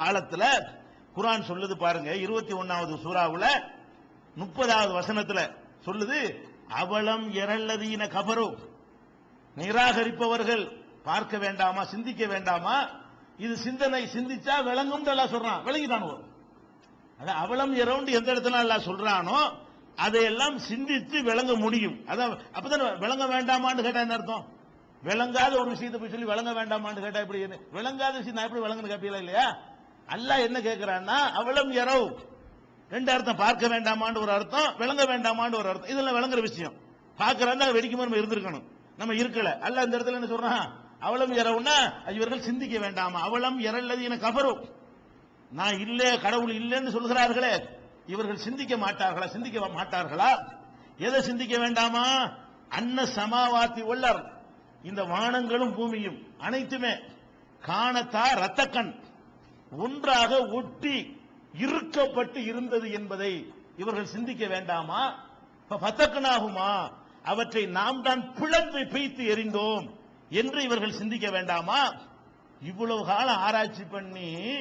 காலத்துல குரான் சொல்லுது பாருங்க. இருபத்தி ஒன்னாவது சூறாவுல முப்பதாவது வசனத்துல சொல்லுது அவலம் எரல்லதீன கபரோ. நிராகரிப்பவர்கள் பார்க்க வேண்டாமா சிந்திக்க வேண்டாமா? இது சிந்தனை சிந்திச்சா விளங்கும் எல்லாம் சொல்றான். விளங்கிட்டானோ அதான் அவலம் எரவுண்டு எந்த இடத்துல எல்லாம் சொல்றானோ அதையெல்லாம் சிந்தித்து விளங்க முடியும். அதான் அப்பதான் விளங்க வேண்டாமான்னு கேட்டா என்ன அர்த்தம்? விளங்காத ஒரு விஷயத்தை போய் சொல்லி விளங்க வேண்டாமான்னு கேட்டா எப்படி விளங்காத விஷயம் நான் எப்படி விளங்குன்னு கேட்பீங்களா இல்லையா? அல்லாஹ் என்ன கேட்கிறான்னா அவளும் எரவு ரெண்டு அர்த்தம் பார்க்க வேண்டாமான்னு ஒரு அர்த்தம் விளங்க வேண்டாமான்னு ஒரு அர்த்தம். இதெல்லாம் விளங்குற விஷயம். பார்க்கறாங்க வெடிக்குமா நம்ம இருந்திருக்கணும். நம்ம இருக்கல. அல்ல இந்த இடத்துல என்ன சொல்றான்? அவலம் இரவுன்னா இவர்கள் சிந்திக்க வேண்டாமா? அவளம் இரல்லது என கபரும். நான் இல்லே கடவுள் இல்லைன்னு சொல்கிறார்களே. இவர்கள் சிந்திக்க மாட்டார்களா? சிந்திக்க மாட்டார்களா? எதை சிந்திக்க வேண்டாமா? அன்ன சமாவாத்தி உள்ளர் இந்த வானங்களும் பூமியும் அனைத்துமே காணத்தா ரத்தக்கண் ஒன்றாக ஒட்டி இறுக்கப்பட்டு இருந்தது என்பதை இவர்கள் சிந்திக்க வேண்டாமா? பத்தக்கனாகுமா அவற்றை நாம் தான் பிளந்து பெய்த்து எறிந்தோம் என்று இவர்கள் சிந்திக்க வேண்டாமா? இவ்வளவு காலம் ஆராய்ச்சி பண்ணி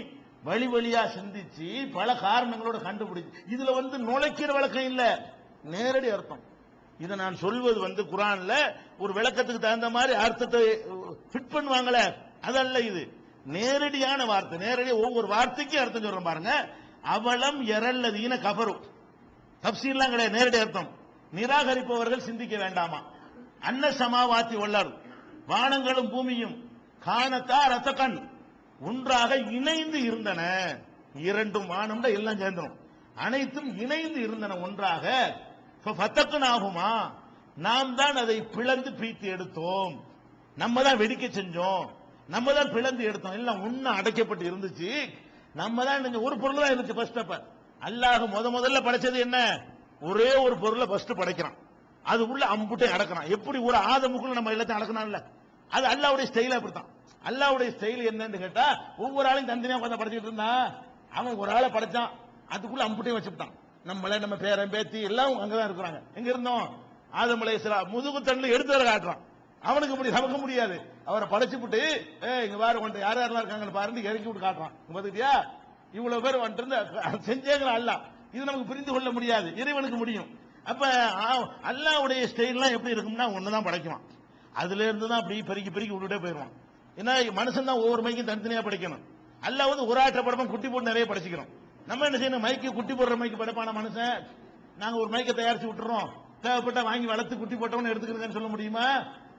வழி வழியா சிந்திச்சு பல காரணங்களோட கண்டுபிடிச்சு. இதுல வந்து நுழைக்கிற விளக்கம் இல்ல. நேரடி அர்த்தம். இதை நான் சொல்வது வந்து குரான்ல ஒரு விளக்கத்துக்கு தகுந்த மாதிரி அர்த்தத்தை ஃபிட் பண்ணுவாங்களே. அதல்ல இது. நேரடியான வார்த்தை நேரடி ஒவ்வொரு வார்த்தைக்கும் அர்த்தம் சொல்றேன் பாருங்க. அவலம் எரல்லதீன கபரும் தப்சீர்லாம் கிடையாது நேரடி அர்த்தம். நிராகரிப்பவர்கள் சிந்திக்க வேண்டாமா? அன்ன சமாவாத்தி உள்ளார் வானங்களும் பூமியும். காணத்தா கண் ஒன்றாக இணைந்து இருந்தன. இரண்டும் வானம்ல எல்லாம் சேர்ந்தனும் அனைத்தும் இணைந்து இருந்தன ஒன்றாக. பத்தக்கன் ஆகுமா? நாம் தான் அதை பிளந்து பீத்து எடுத்தோம். நம்ம தான் வெடிக்க செஞ்சோம். நம்ம தான் பிளந்து எடுத்தோம். எல்லாம் ஒன்னு அடைக்கப்பட்டு இருந்துச்சு. நம்ம தான் ஒரு பொருள் தான் இருந்துச்சு ஃபர்ஸ்ட் அப்ப. அல்லாஹ் முத முதல்ல படைச்சது என்ன? ஒரே ஒரு பொருளை ஃபர்ஸ்ட் படைக்கிறான். அது உள்ள அம்புட்டை அடக்கிறான். எப்படி ஒரு ஆதமுக்குள்ள நம்ம எல்லாத்தையும் அடக்கணும்ல அது அல்லாவுடைய ஸ்டைல் அப்படித்தான். அல்லாவுடைய ஸ்டைல் என்னன்னு கேட்டா ஒவ்வொரு ஆளையும் தனித்தனியா உட்காந்து படைச்சிட்டு இருந்தான் அவன் ஒரு ஆளை படைச்சான். அதுக்குள்ள அம்புட்டையும் வச்சுட்டான் நம்மள நம்ம பேரன் பேத்தி எல்லாம் அங்கதான் இருக்கிறாங்க. எங்க இருந்தோம்? ஆதமலை அலைஹிஸ்ஸலாம் முதுகு தண்ணில் எடுத்து வர காட்டுறான். அவனுக்கு முடியும் நமக்கு முடியாது. அவரை படைச்சு விட்டு ஏ இங்க பாரு கொண்டு யார் யாரெல்லாம் இருக்காங்கன்னு பாருன்னு இறக்கி விட்டு காட்டுறான். இங்க பாத்துக்கிட்டியா? இவ்வளவு பேர் வந்துட்டு இருந்து செஞ்சேங்கிற அல்ல. இது நமக்கு புரிந்து கொள்ள முடியாது. இறைவனுக்கு முடியும். அப்ப அல்லாவுடைய ஸ்டைல்லாம் எப்படி இருக்கும்னா ஒண்ணுதான் படைக்குவான். அதுல இருந்து தான் அப்படி பெருக்கி பெருக்கி விட்டுட்டே போயிடுவான். ஏன்னா மனுஷன் தான் ஒவ்வொரு மைக்கும் தனித்தனியா படைக்கணும். அல்ல வந்து ஒரு ஆட்ட படமும் குட்டி போட்டு நிறைய படைச்சிக்கிறோம். நம்ம என்ன செய்யணும்? மைக்கு குட்டி போடுற மைக்கு படைப்பான மனுஷன்? நாங்க ஒரு மைக்கை தயாரிச்சு விட்டுறோம். தேவைப்பட்டா வாங்கி வளர்த்து குட்டி போட்டவன எடுத்துக்கிறதுன்னு சொல்ல முடியுமா?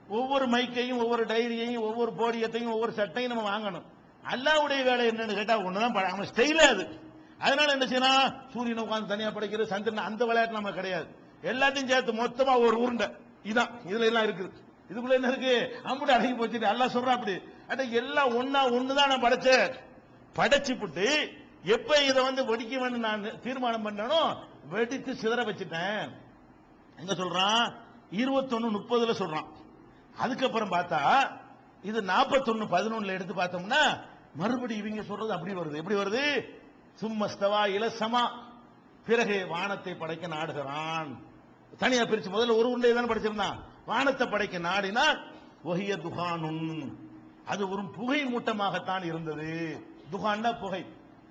ஒவ்வொரு மைக்கையும் ஒவ்வொரு டைரியையும் ஒவ்வொரு போடியத்தையும் ஒவ்வொரு சட்டையும் நம்ம வாங்கணும். அல்லாவுடைய வேலை என்னன்னு கேட்டா ஒண்ணுதான் பட- ஸ்டைல அது. அதனால என்ன செய்யணும்? சூரியனை உட்காந்து தனியா படைக்கிறது சந்திரன் அந்த விளையாட்டு நம்ம கிடையாது. எல்லாத்தையும் சேர்த்து மொத்தமா ஒரு உருண்டை. இதான். இதுல எல்லாம் இருக்குது. இதுக்குள்ள என்ன இருக்கு? அம்புட்டு அடங்கி போச்சு எல்லாம் சொல்றா அப்படி அட எல்லாம் ஒன்னா ஒண்ணுதான் நான் படைச்சேன். படைச்சு புட்டு எப்ப இதை வந்து வெடிக்க வேண்டும் நான் தீர்மானம் பண்ணனோ வெடித்து சிதற வச்சுட்டேன். எங்க சொல்றான்? இருபத்தொன்னு முப்பதுல சொல்றான். அதுக்கப்புறம் பார்த்தா இது நாற்பத்தொன்னு பதினொன்னுல எடுத்து பார்த்தோம்னா மறுபடியும் இவங்க சொல்றது அப்படி வருது. எப்படி வருது? சும்மஸ்தவா இலசமா. பிறகு வானத்தை படைக்க நாடுகிறான். தனியா பிரிச்சு முதல்ல ஒரு உண்டை தானே படிச்சிருந்தான். வானத்தை படைக்க நாடினால் ஒஹிய துகானுன் அது ஒரு புகை மூட்டமாகத்தான் இருந்தது. துகான்னா புகை.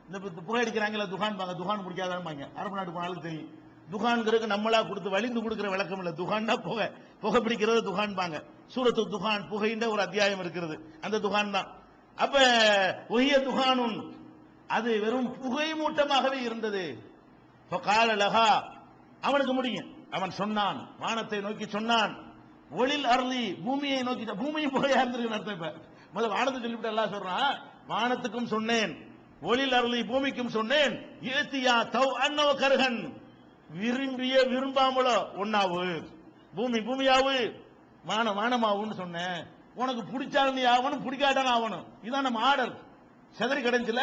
இந்த புகை அடிக்கிறாங்களா துகான் பாங்க துகான் பிடிக்காதான்னு அரபு நாட்டு போனாலும் தெரியும். துகான்கிறதுக்கு நம்மளா கொடுத்து வலிந்து கொடுக்கிற விளக்கம் இல்லை. துகான்னா புகை. புகை பிடிக்கிறது துகான் பாங்க சூரத்து துகான் புகைன்ற ஒரு அத்தியாயம் இருக்கிறது. அந்த துகான் தான். அப்ப ஒய்ய துகானும் அது வெறும் புகை மூட்டமாகவே இருந்தது. கால லகா அவனுக்கு முடியும். அவன் சொன்னான். வானத்தை நோக்கி சொன்னான். ஒளில் அருளி பூமியை நோக்கி பூமியும் புகையா இருந்திருக்கு அர்த்தம் இப்ப. முதல்ல வானத்தை சொல்லிவிட்டு எல்லாம் சொல்றான். வானத்துக்கும் சொன்னேன். ஒளில் அருளி பூமிக்கும் சொன்னேன். ஏத்தியா தவ் அன்னவ கருகன். விரும்பிய விரும்பாமலோ ஒன்னாவு பூமி பூமியாவு. வான வானமாவுன்னு சொன்னேன். உனக்கு பிடிச்சாலும் நீ ஆகணும் பிடிக்காட்டாலும் ஆகணும். இதான் நம்ம ஆர்டர். செதறி கடைஞ்சில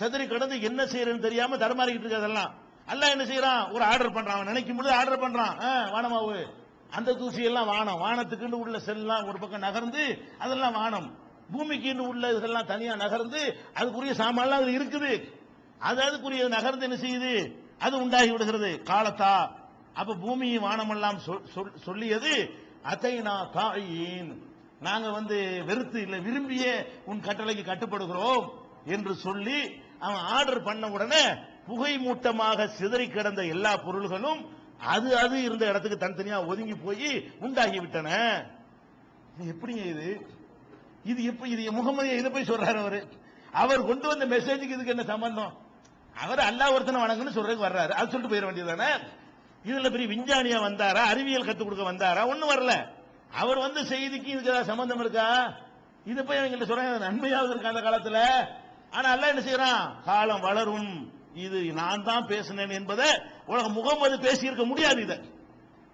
செதறி கிடந்து என்ன செய்யறதுன்னு தெரியாம தடுமாறிக்கிட்டு இருக்கு அதெல்லாம். அல்லாஹ் என்ன செய்யறான்? ஒரு ஆர்டர் பண்றான். அவன் நினைக்கும் பொழுது ஆர்டர் பண்றான். வானமாவு. அந்த தூசி எல்லாம் வானம். வானத்துக்குன்னு உள்ள செல்லாம் ஒரு பக்கம் நகர்ந்து அதெல்லாம் வானம். பூமிக்குன்னு உள்ள இதெல்லாம் தனியா நகர்ந்து அதுக்குரிய சாமான்லாம் அது இருக்குது. அது அதுக்குரிய நகர்ந்து என்ன செய்யுது? அது உண்டாகி விடுகிறது காலத்தா? அப்ப பூமியும் வானமெல்லாம் சொல்- சொல்- சொல்லியது அத்தைனா தாயின். நாங்க வந்து வெறுத்து இல்லை விரும்பிய உன் கட்டளைக்கு கட்டுப்படுகிறோம் என்று சொல்லி அவன் ஆர்டர் பண்ண உடனே புகை மூட்டமாக சிதறி கிடந்த எல்லா பொருள்களும் அது அது இருந்த இடத்துக்கு தனித்தனியா ஒதுங்கி போய் உண்டாகி விட்டன இது எப்படிங்க இது? இது எப்படி இது முகமதியை இதை போய் சொல்றாரு அவரு? அவர் கொண்டு வந்த மெசேஜுக்கு இதுக்கு என்ன சம்பந்தம்? அவர் அல்லாஹ் ஒருத்தனை வணங்குன்னு சொல்றதுக்கு வர்றாரு. அது சொல்லிட்டு போயிட வேண்டியதானே இதுல பெரிய விஞ்ஞானியா வந்தாரா? அறிவியல் கத்துக் கொடுக்க வந்தாரா? ஒண்ணும் வரல. அவர் வந்து செய்திக்கு இதுக்கு ஏதாவது சம்பந்தம் இருக்கா? இது போய் அவங்கள்ட்ட சொல்றாங்க நன்மையாவது இருக்கு அந்த காலத்துல? ஆனா அல்லா என்ன செய்யறான்? காலம் வளரும். இது நான் தான் பேசினேன் என்பதை உலக முகமது பேசி இருக்க முடியாது இதை.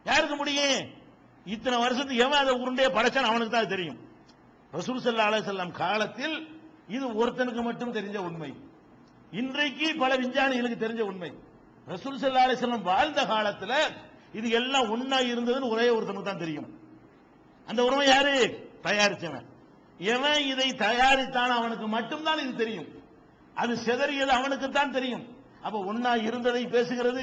யாருக்கு முடியும்? இத்தனை வருஷத்துக்கு எவன் அதை உருண்டையை படைச்சான் அவனுக்கு தான் தெரியும். ரசூல் சல்லா அலைஹி செல்லம் காலத்தில் இது ஒருத்தனுக்கு மட்டும் தெரிஞ்ச உண்மை. இன்றைக்கு பல விஞ்ஞானிகளுக்கு தெரிஞ்ச உண்மை. ரசூல் சல்லா அலைஹி வாழ்ந்த காலத்துல இது எல்லாம் ஒன்னா இருந்ததுன்னு ஒரே ஒருத்தனுக்கு தான் தெரியும். அந்த உண்மை யாரு? தயாரிச்சவன். எவன் இதை தயாரித்தான் அவனுக்கு மட்டும்தான் இது தெரியும். அது சிதறியது அவனுக்கு தான் தெரியும். அப்ப ஒன்னா இருந்ததை பேசுகிறது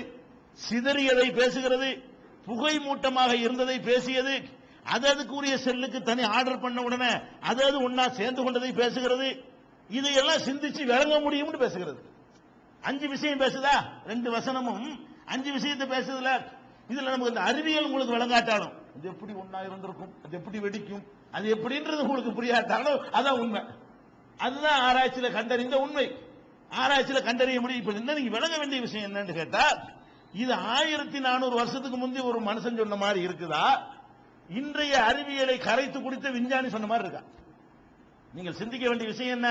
சிதறியதை பேசுகிறது புகை மூட்டமாக இருந்ததை பேசியது அது அதுக்குரிய செல்லுக்கு தனி ஆர்டர் பண்ண உடனே அது அது ஒன்னா சேர்ந்து கொண்டதை பேசுகிறது இதையெல்லாம் சிந்திச்சு விளங்க முடியும்னு பேசுகிறது. அஞ்சு விஷயம் பேசுதா? ரெண்டு வசனமும். அஞ்சு விஷயத்தை பேசுதுல. இதுல நமக்கு இந்த அறிவியல் உங்களுக்கு விளங்காட்டாலும். அது எப்படி ஒன்னா இருந்திருக்கும்? அது எப்படி வெடிக்கும்? அது எப்படின்றது உங்களுக்கு புரியாட்டாலும் அதான் உண்மை. அதுதான் ஆராய்ச்சியில கண்டறிந்த உண்மை. ஆராய்ச்சியில கண்டறிய முடியும். இப்ப என்ன நீங்க விளங்க வேண்டிய விஷயம் என்னன்னு கேட்டா இது ஆயிரத்தி நானூறு வருஷத்துக்கு முந்தைய ஒரு மனுஷன் சொன்ன மாதிரி இருக்குதா? இன்றைய அறிவியலை கரைத்து குடித்த விஞ்ஞானி சொன்ன மாதிரி இருக்கா? நீங்கள் சிந்திக்க வேண்டிய விஷயம் என்ன?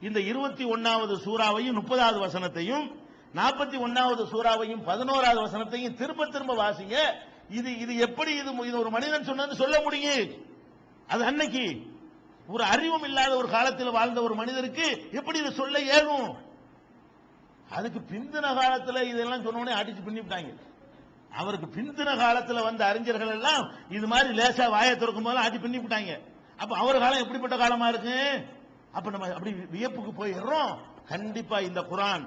இந்த இருபத்தி ஒன்னாவது சூறாவையும் முப்பதாவது வசனத்தையும் நாற்பத்தி ஒன்னாவது சூறாவையும் பதினோராவது வசனத்தையும் திரும்ப திரும்ப வாசிங்க. இது இது எப்படி இது இது ஒரு மனிதன் சொன்னது சொல்ல முடியும். அது அன்னைக்கு ஒரு அறிவும் இல்லாத ஒரு காலத்தில் வாழ்ந்த ஒரு மனிதருக்கு எப்படி இதை சொல்ல இயலும்? அதுக்கு பிந்தின காலத்தில் இதெல்லாம் சொன்ன அடிச்சு பின்னிவிட்டாங்க அவருக்கு பிந்தின காலத்தில் வந்த அறிஞர்கள் எல்லாம் இது மாதிரி லேசா வாயை திறக்கும் போதெல்லாம் அடி பின்னிவிட்டாங்க அப்ப அவர் காலம் எப்படிப்பட்ட காலமா இருக்கு? அப்ப நம்ம அப்படி வியப்புக்கு போயிடுறோம். கண்டிப்பா இந்த குரான்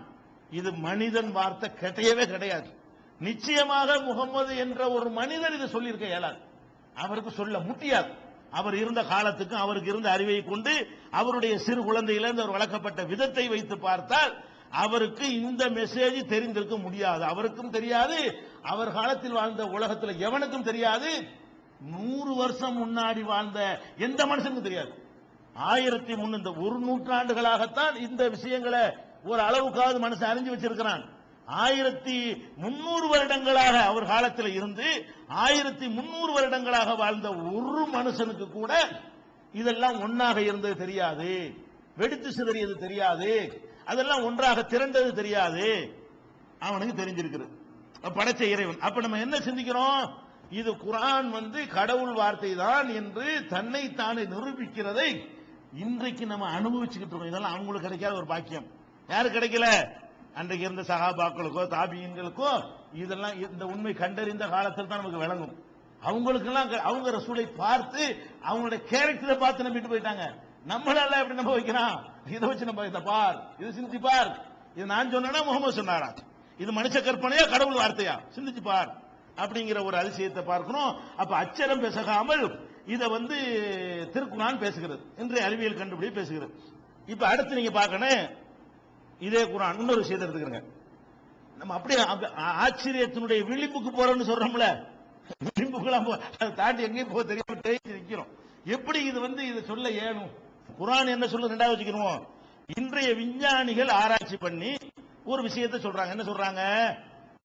இது மனிதன் வார்த்தை கிடையவே கிடையாது. நிச்சயமாக முகமது என்ற ஒரு மனிதர் இதை சொல்லியிருக்க இயலாது. அவருக்கு சொல்ல முடியாது அவர் இருந்த காலத்துக்கும் அவருக்கு இருந்த அறிவை கொண்டு அவருடைய சிறு குழந்தையிலிருந்து அவர் வளர்க்கப்பட்ட விதத்தை வைத்து பார்த்தால் அவருக்கு இந்த மெசேஜ் தெரிந்திருக்க முடியாது. அவருக்கும் தெரியாது. அவர் காலத்தில் வாழ்ந்த உலகத்தில் எவனுக்கும் தெரியாது. நூறு வருஷம் முன்னாடி வாழ்ந்த எந்த மனுஷனுக்கும் தெரியாது. ஆயிரத்தி முன்னு இந்த ஒரு நூற்றாண்டுகளாகத்தான் இந்த விஷயங்களை ஒரு அளவுக்காவது மனுஷன் அறிஞ்சு வச்சிருக்கிறான். ஆயிரத்தி முன்னூறு வருடங்களாக அவர் காலத்தில் இருந்து ஆயிரத்தி முன்னூறு வருடங்களாக வாழ்ந்த ஒரு மனுஷனுக்கு கூட இதெல்லாம் ஒன்றாக இருந்தது தெரியாது. வெடித்து சிதறியது தெரியாது. அதெல்லாம் ஒன்றாக திரண்டது தெரியாது. அவனுக்கு தெரிஞ்சிருக்கிறது. அப்ப படைச்ச இறைவன். அப்ப நம்ம என்ன சிந்திக்கிறோம்? இது குரான் வந்து கடவுள் வார்த்தை தான் என்று தன்னை தானே நிரூபிக்கிறதை இன்றைக்கு நம்ம அனுபவிச்சுக்கிட்டு இருக்கோம். இதெல்லாம் அவங்களுக்கு கிடைக்காத ஒரு பாக்கியம். யாரு கிடைக்கல? அன்றைக்கு இருந்த சகாபாக்களுக்கோ தாபியன்களுக்கோ இதெல்லாம் இந்த உண்மை கண்டறிந்த காலத்தில் தான் நமக்கு விளங்கும். அவங்களுக்கெல்லாம் க- அவங்க ரசூலை பார்த்து அவங்களுடைய கேரக்டரை பார்த்து நம்பிட்டு போயிட்டாங்க. நம்மளால எப்படி நம்ப வைக்கிறான். இதை வச்சு நம்ம இதை பார் இது சிந்திச்சு பார் இது நான் சொன்னா முகமது சொன்னாரா இது மனுஷ கற்பனையா கடவுள் வார்த்தையா? சிந்திச்சு பார். அப்படிங்கிற ஒரு அதிசயத்தை பார்க்கணும். அப்ப அச்சரம் பேசகாமல் இதை வந்து திருக்குறான் பேசுகிறது இன்றைய அறிவியல் கண்டுபிடி பேசுகிறது. இப்ப அடுத்து நீங்க பார்க்கணும். இதே குரான். இன்னொரு விஷயத்தை எடுத்துக்கிறங்க. நம்ம அப்படியே ஆச்சரியத்தினுடைய விளிம்புக்கு போறோம்னு சொல்றோம்ல. விளிம்புக்குலாம் அதை தாண்டி எங்கேயும் போக தெரியாம தேய்ச்சி நிற்கிறோம் எப்படி இது வந்து இதை சொல்ல ஏனும் குரான் என்ன சொல்ல ரெண்டாவது வச்சுக்கணும் இன்றைய விஞ்ஞானிகள் ஆராய்ச்சி பண்ணி ஒரு விஷயத்தை சொல்றாங்க. என்ன சொல்றாங்க?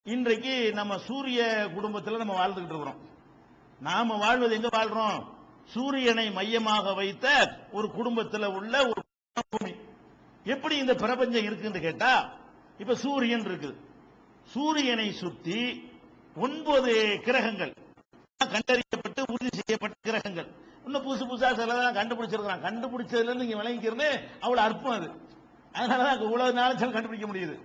இன்றைக்கு நம்ம சூரிய குடும்பத்தில் நம்ம வாழ்ந்துகிட்டு இருக்கிறோம். நாம வாழ்வது எங்க வாழ்றோம்? சூரியனை மையமாக வைத்த ஒரு குடும்பத்தில் உள்ள ஒரு பூமி. எப்படி இந்த பிரபஞ்சம் இருக்குன்னு கேட்டா இப்ப சூரியன் இருக்குது சூரியனை சுத்தி ஒன்பது கிரகங்கள். கண்டறியப்பட்டு உறுதி செய்யப்பட்ட கிரகங்கள். இன்னும் புதுசு புதுசா சிலதான் கண்டுபிடிச்சிருக்கிறான். கண்டுபிடிச்சதுல இருந்து இங்க விளங்கிக்கிறது அவ்வளவு அற்பம் அது. அதனாலதான் உலக நாளும் சில கண்டுபிடிக்க முடியுது.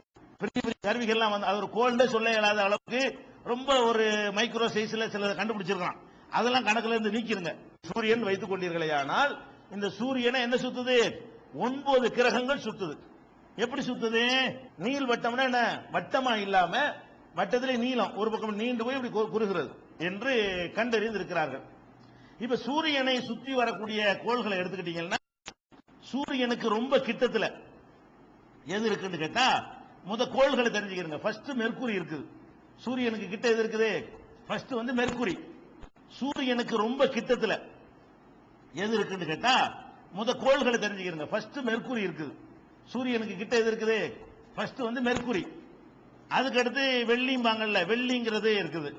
பெரிய பெரிய கருவிகள்லாம் வந்து அது ஒரு கோல்டே சொல்ல இயலாத அளவுக்கு ரொம்ப ஒரு மைக்ரோ சைஸ்ல சில கண்டுபிடிச்சிருக்கான் அதெல்லாம் கணக்குல இருந்து நீக்கிருங்க. சூரியன் வைத்துக் கொண்டீர்களே ஆனால் இந்த சூரியனை என்ன சுத்துது? ஒன்பது கிரகங்கள் சுத்துது. எப்படி சுத்துது? நீள் வட்டம்னா என்ன? வட்டமா இல்லாம வட்டத்திலே நீளம் ஒரு பக்கம் நீண்டு போய் இப்படி கு- குறுகிறது என்று கண்டறிந்து இருக்கிறார்கள் இப்ப சூரியனை சுத்தி வரக்கூடிய கோள்களை எடுத்துக்கிட்டீங்கன்னா சூரியனுக்கு ரொம்ப கிட்டத்துல எது இருக்குன்னு கேட்டா முத கோள்களை தெரிஞ்சுக்கிறங்க ஃபர்ஸ்ட் மெர்க்குரி இருக்குது. சூரியனுக்கு கிட்ட எது இருக்குது? ஃபர்ஸ்ட் வந்து மெர்க்குரி சூரியனுக்கு ரொம்ப கிட்டத்தில் எது இருக்குன்னு கேட்டா முத கோள்களை தெரிஞ்சுக்கிறங்க ஃபர்ஸ்ட் மெர்க்குரி இருக்குது. சூரியனுக்கு கிட்ட எது இருக்குது? ஃபர்ஸ்ட் வந்து மெர்க்குரி அதுக்கடுத்து வெள்ளியும் வெள்ளிம்பாங்கல்ல வெள்ளிங்கிறது இருக்குது.